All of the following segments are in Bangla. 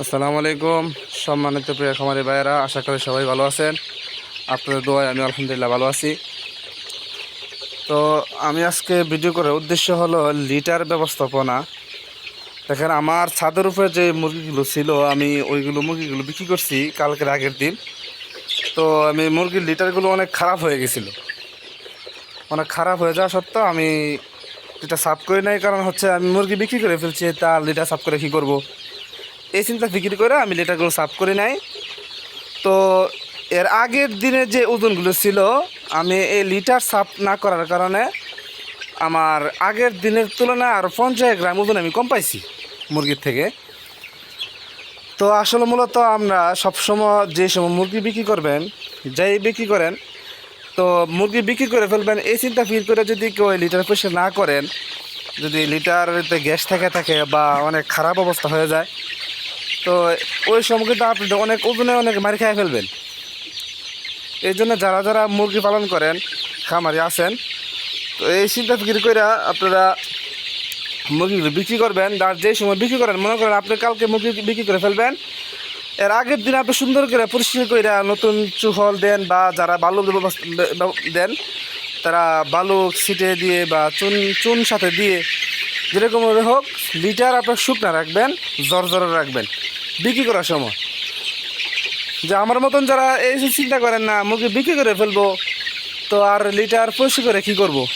আসসালামু আলাইকুম। সম্মানিত প্রিয় খামারি ভাইয়েরা, আশা করি সবাই ভালো আছেন। আপনাদের দোয়ায় আমি আলহামদুলিল্লাহ ভালো আছি। তো আমি আজকে ভিডিও করার উদ্দেশ্য হলো লিটার ব্যবস্থাপনা। দেখেন, আমার ছাদের উপরে যে মুরগিগুলো ছিল, আমি ওইগুলো মুরগিগুলো বিক্রি করছি কালকের আগের দিন। তো আমি মুরগির লিটারগুলো অনেক খারাপ হয়ে গেছিল। অনেক খারাপ হয়ে যাওয়া সত্ত্বেও আমি লিটার সাফ করি নাই, কারণ হচ্ছে আমি মুরগি বিক্রি করে ফেলছি তার লিটার সাফ করে কী করব? এই চিন্তা বিক্রি করে আমি লিটারগুলো সাফ করে নাই। তো এর আগের দিনে যে ওজনগুলো ছিল, আমি এই লিটার সাফ না করার কারণে আমার আগের দিনের তুলনায় আর পঞ্চাশ গ্রাম ওজন আমি কম পাইছি মুরগির থেকে। তো আসলে মূলত আমরা সবসময় যে সময় মুরগি বিক্রি করবেন, যাই বিক্রি করেন, তো মুরগি বিক্রি করে ফেলবেন, এই চিন্তা ফিল করে যদি কেউ লিটার পরিষ্কার না করেন, যদি লিটারতে গ্যাস থেকে থাকে বা অনেক খারাপ অবস্থা হয়ে যায় তো ওই সময় কিন্তু আপনি অনেক ওজনে অনেক মারি খেয়ে ফেলবেন। এই জন্য যারা যারা মুরগি পালন করেন, খামারি আছেন, তো এই চিন্তা ফিকির করে আপনারা মুরগিগুলো বিক্রি করবেন। আর যে সময় বিক্রি করেন, মনে করেন আপনি কালকে মুরগি বিক্রি করে ফেলবেন। এর আগের দিন আপনি সুন্দর করে পরিষ্কার করে নতুন চুহল দেন বা যারা বালু দেন, তারা বালু ছিটে দিয়ে বা চুন চুন সাথে দিয়ে যেরকমভাবে হোক, লিটার আপনার শুকনা রাখবেন জ্বর রাখবেন। বিক্রি করার সময়। যে আমার মতন যারা এই চিন্তা করেন না, মুরগি বিক্রি করে ফেলব, তো আর লিটার পরিষ্কার করে কী করব?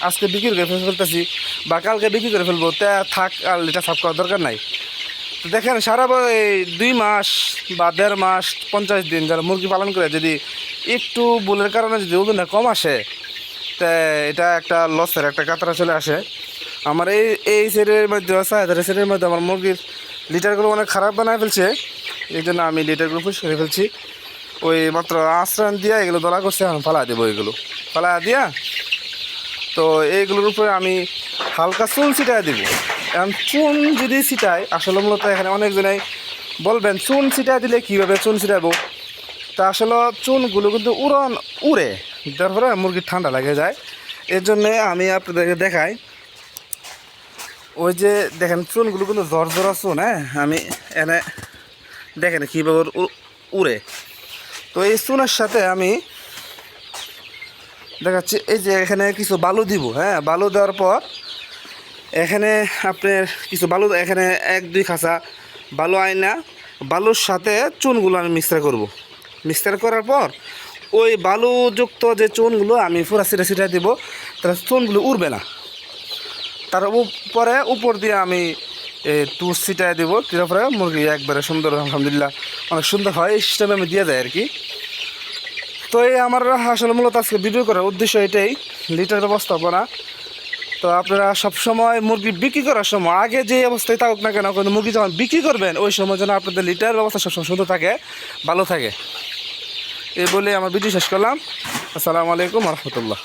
আজকে বিক্রি করে ফেলতেছি বা কালকে বিক্রি করে ফেলব, তা থাক, আর লিটার সাফ করার দরকার নাই। দেখেন, সারা দুই মাস বা দেড় মাস, পঞ্চাশ দিন যারা মুরগি পালন করে, যদি একটু বুলের কারণে যদি ওজনটা কম আসে, তা এটা একটা লসের একটা কাতরা চলে আসে। আমার এই এই সেটের মধ্যে সাহেবের সেটের মধ্যে আমার মুরগির লিটারগুলো অনেক খারাপ বানায় ফেলছে। এই জন্য আমি লিটারগুলো পরিষ্কার করে ফেলছি। ওই মাত্র আশ্রয়ণ দিয়া এগুলো দলা করছে, এখন ফালা দেবো এগুলো। ফালা দিয়া তো এইগুলোর উপরে আমি হালকা চুন ছিটাই দিব। এখন চুন যদি ছিটাই আসলে মূলত এখানে অনেকজনাই বলবেন, চুন ছিটাই দিলে কীভাবে চুন ছিটাবো? তা আসলে চুনগুলো কিন্তু উড়ন উড়ে, তারপরে মুরগির ঠান্ডা লাগে যায়। এর জন্যে আমি আপনাদেরকে দেখাই ওই যে দেখেন চুনগুলো কিন্তু জ্বর জ্বরা চুন হ্যাঁ আমি এনে দেখেন কীভাবে উড়ে। তো এই চুনের সাথে আমি দেখাচ্ছি, এই যে এখানে কিছু বালু দিব হ্যাঁ? বালু দেওয়ার পর এখানে আপনার কিছু বালু, এখানে এক, দুই খাঁচা বালু আয়না বালুর সাথে চুনগুলো আমি মিক্সচার করব। মিক্সচার করার পর ওই বালুযুক্ত যে চুনগুলো আমি পুরা সিটা সিটা দিব, তাহলে চুনগুলো উড়বে না। তার উপরে, উপর দিয়ে আমি টুর সিটায় দেবো। তারপরে মুরগি একবারে সুন্দর, আলহামদুলিল্লাহ, অনেক সুন্দর হয়। এই সিস্টেমে আমি দিয়ে দেয় আর কি। তো এই আমার আসলে মূলত আজকে ভিডিও করার উদ্দেশ্য এটাই লিটার ব্যবস্থাপনা। তো আপনারা সবসময় মুরগি বিক্রি করার সময়, আগে যে অবস্থায় থাকুক না কেন, কিন্তু মুরগি যখন বিক্রি করবেন, ওই সময় যেন আপনাদের লিটার ব্যবস্থা সবসময় সুন্দর থাকে, ভালো থাকে। এই বলে আমার ভিডিও শেষ করলাম। আসসালামু আলাইকুম রহমতুল্লাহ।